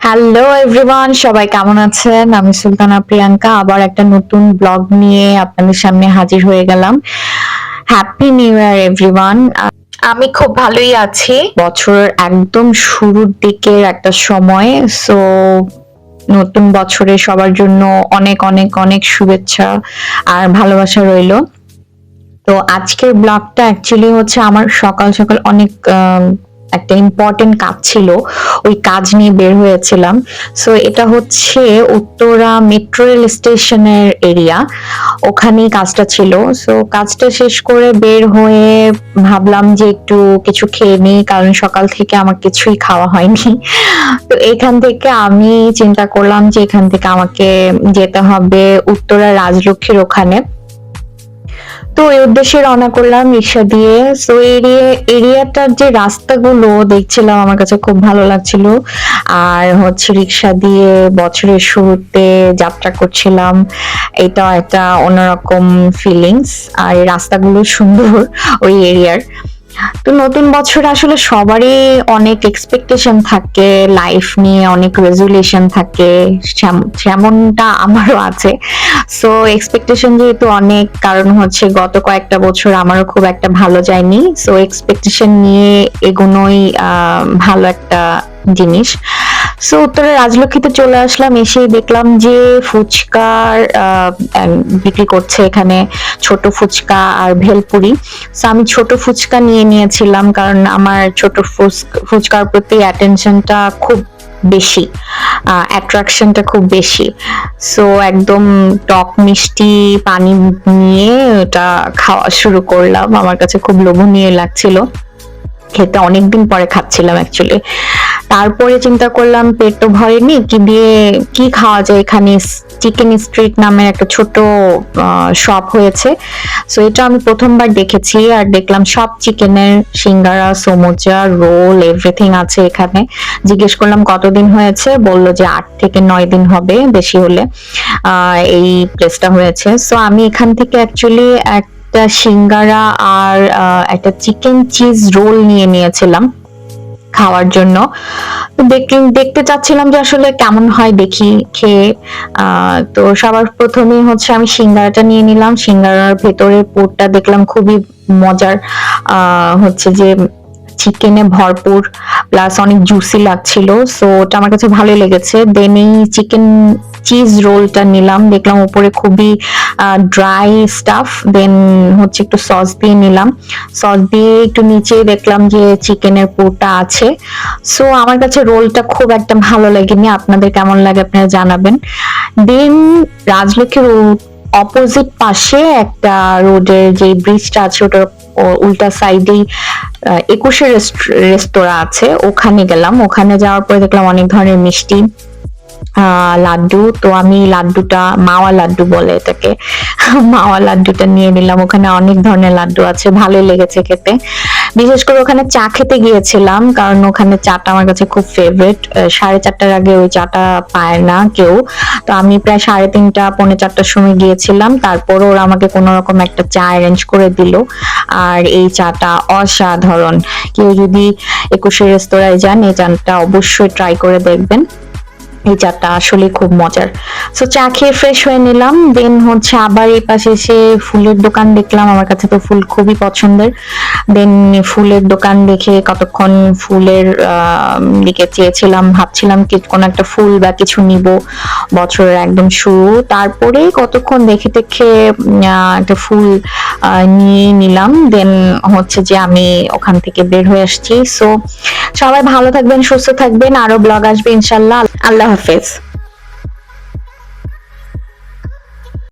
Hello everyone সবাই কেমন আছেন? আমি সুলতানা প্রিয়াঙ্কা। আবার একটা নতুন ব্লগ নিয়ে আপনাদের সামনে হাজির হয়ে গেলাম। হ্যাপি নিউ ইয়ার এভরিওয়ান আমি খুব ভালোই আছি। বছরের একদম শুরুর দিকের একটা সময় সো নতুন বছরে সবার জন্য অনেক অনেক অনেক শুভেচ্ছা আর ভালোবাসা রইল। তো আজকের ব্লগটা অ্যাকচুয়ালি হচ্ছে আমার সকাল সকাল অনেক একটা ইম্পর্টেন্ট কাজ ছিল, ওই কাজ নিয়ে বের হয়েছিলাম। সো এটা হচ্ছে উত্তরা মেট্রো রেল স্টেশনের এরিয়া ওখানেই কাজটা ছিল। সো কাজটা শেষ করে বের হয়ে ভাবলাম যে একটু কিছু খেয়ে নিই, কারণ সকাল থেকে আমার কিছুই খাওয়া হয়নি। তো এখান থেকে আমি চিন্তা করলাম যে এখান থেকে আমাকে যেতে হবে উত্তরা রাজলক্ষ্মীর ওখানে। তো এই উদ্দেশ্যে রওনা করলাম রিক্সা দিয়ে। তো এরিয়া, এরিয়াটার যে রাস্তাগুলো দেখছিলাম আমার কাছে খুব ভালো লাগছিল। আর হচ্ছে রিক্সা দিয়ে বছরের শুরুতে যাত্রা করছিলাম। এটা একটা অন্যরকম ফিলিংস আর রাস্তাগুলো সুন্দর ওই এরিয়ার। তো নতুন বছর আসলে সবারই অনেক এক্সপেকটেশন থাকে লাইফ নিয়ে অনেক রেজুলেশন থাকে যেমনটা সেমনটা আমারও আছে। সো এক্সপেকটেশন যেহেতু অনেক, কারণ হচ্ছে গত কয়েকটা বছর আমারও খুব একটা ভালো যায়নি। সো এক্সপেকটেশন নিয়ে এগোনোই ভালো একটা জিনিস। সো উত্তরে রাজলক্ষ্মীতে চলে আসলাম, এসেই দেখলাম যে ফুচকার বিক্রি করছে এখানে ছোট ফুচকা আর ভেলপুরি। সো আমি ছোট ফুচকা নিয়ে নিয়েছিলাম কারণ আমার ছোট ফুচ- ফুচকার প্রতি অ্যাটেনশনটা খুব বেশি অ্যাট্রাকশনটা খুব বেশি। সো একদম টক মিষ্টি পানি নিয়ে ওটা খাওয়া শুরু করলাম। আমার কাছে খুব লোভনীয় লাগছিল। খেতে অনেকদিন পরে খাচ্ছিলাম অ্যাকচুয়ালি তারপরে চিন্তা করলাম পেট তো ভরেনি, কি দিয়ে, কি খাওয়া যায় এখানে? চিকেন স্ট্রিট নামের একটা ছোট শপ হয়েছে। সো এটা আমি প্রথমবার দেখেছি আর দেখলাম সব চিকেনের সিঙ্গারা, সমোচা, রোল এভরিথিং আছে এখানে। জিজ্ঞেস করলাম কতদিন হয়েছে? বলল যে আট থেকে নয় দিন হবে, বেশি হলে। এই প্লেসটা হয়েছে। সো আমি এখান থেকে অ্যাকচুয়ালি একটা সিঙ্গারা আর একটা চিকেন চিজ রোল নিয়ে নিয়েছিলাম। খাওয়ার জন্য। দেখতে চাচ্ছিলাম যে আসলে কেমন হয় দেখি, খেয়ে। তো সবার প্রথমে হচ্ছে আমি সিঙ্গারাটা নিয়ে নিলাম। সিঙ্গারার ভেতরে পুরটা দেখলাম খুবই মজার। হচ্ছে যে চিকেনে ভরপুর প্লাস অনেক জুসি লাগছিল সো ওটা আমার কাছে ভালোই লেগেছে। দেন এই চিকেন চিজ রোলটা নিলাম, দেখলাম উপরে খুবই ড্রাই স্টাফ দেন হচ্ছে একটু সস দিয়ে নিলাম। সস দিয়ে একটু নিচে দেখলাম যে চিকেনের পুরটা আছে। সো আমার কাছে রোলটা খুব একটা ভালো লাগেনি, আপনাদের কেমন লাগে আপনারা জানাবেন। দেন রাজলক্ষ্মীর অপোজিট পাশে একটা রোডের যে ব্রিজটা আছে, ওটার উল্টা সাইডেই একুশে রেস্তোরাঁ আছে, ওখানে গেলাম। ওখানে যাওয়ার পরে দেখলাম অনেক ধরনের মিষ্টি লাড্ডু। তো আমি লাড্ডুটা, মাওয়া লাড্ডু বলে এটাকে, মাওয়া লাড্ডুটা নিয়ে নিলাম। ওখানে অনেক ধরনের লাড্ডু আছে, ভালোই লেগেছে খেতে। বিশেষ করে ওখানে চা খেতে গিয়েছিলাম, কারণ ওখানে চাটা আমার কাছে খুব ফেভারিট সাড়ে চারটার আগে ওই চাটা পায় না কেউ। তো আমি প্রায় সাড়ে তিনটা, পৌনে চারটার সময় গিয়েছিলাম। তারপর ওরা আমাকে কোনো রকম একটা চা অ্যারেঞ্জ করে দিল। আর এই চাটা অসাধারণ। কেউ যদি একুশে রেস্তোরাঁয় যান, এই চাটা অবশ্যই ট্রাই করে দেখবেন। এই চাটা আসলে খুব মজার। সো চা খেয়ে ফ্রেশ হয়ে নিলাম। দেন হচ্ছে আবার এই পাশে এসে ফুলের দোকান দেখলাম। আমার কাছে তো ফুল খুবই পছন্দের। দেন ফুলের দোকান দেখে কতক্ষণ ফুলের দিকে চেয়েছিলাম, ভাবছিলাম কি কোনো একটা ফুল বা কিছু নিব। বছরের একদম শুরু। তারপরে কতক্ষণ দেখে দেখে একটা ফুল নিয়ে নিলাম। দেন হচ্ছে যে আমি ওখান থেকে বের হয়ে আসছি। সো সবাই ভালো থাকবেন সুস্থ থাকবেন আরও ব্লগ আসবে ইনশাল্লাহ। আল্লাহ হাফেজ।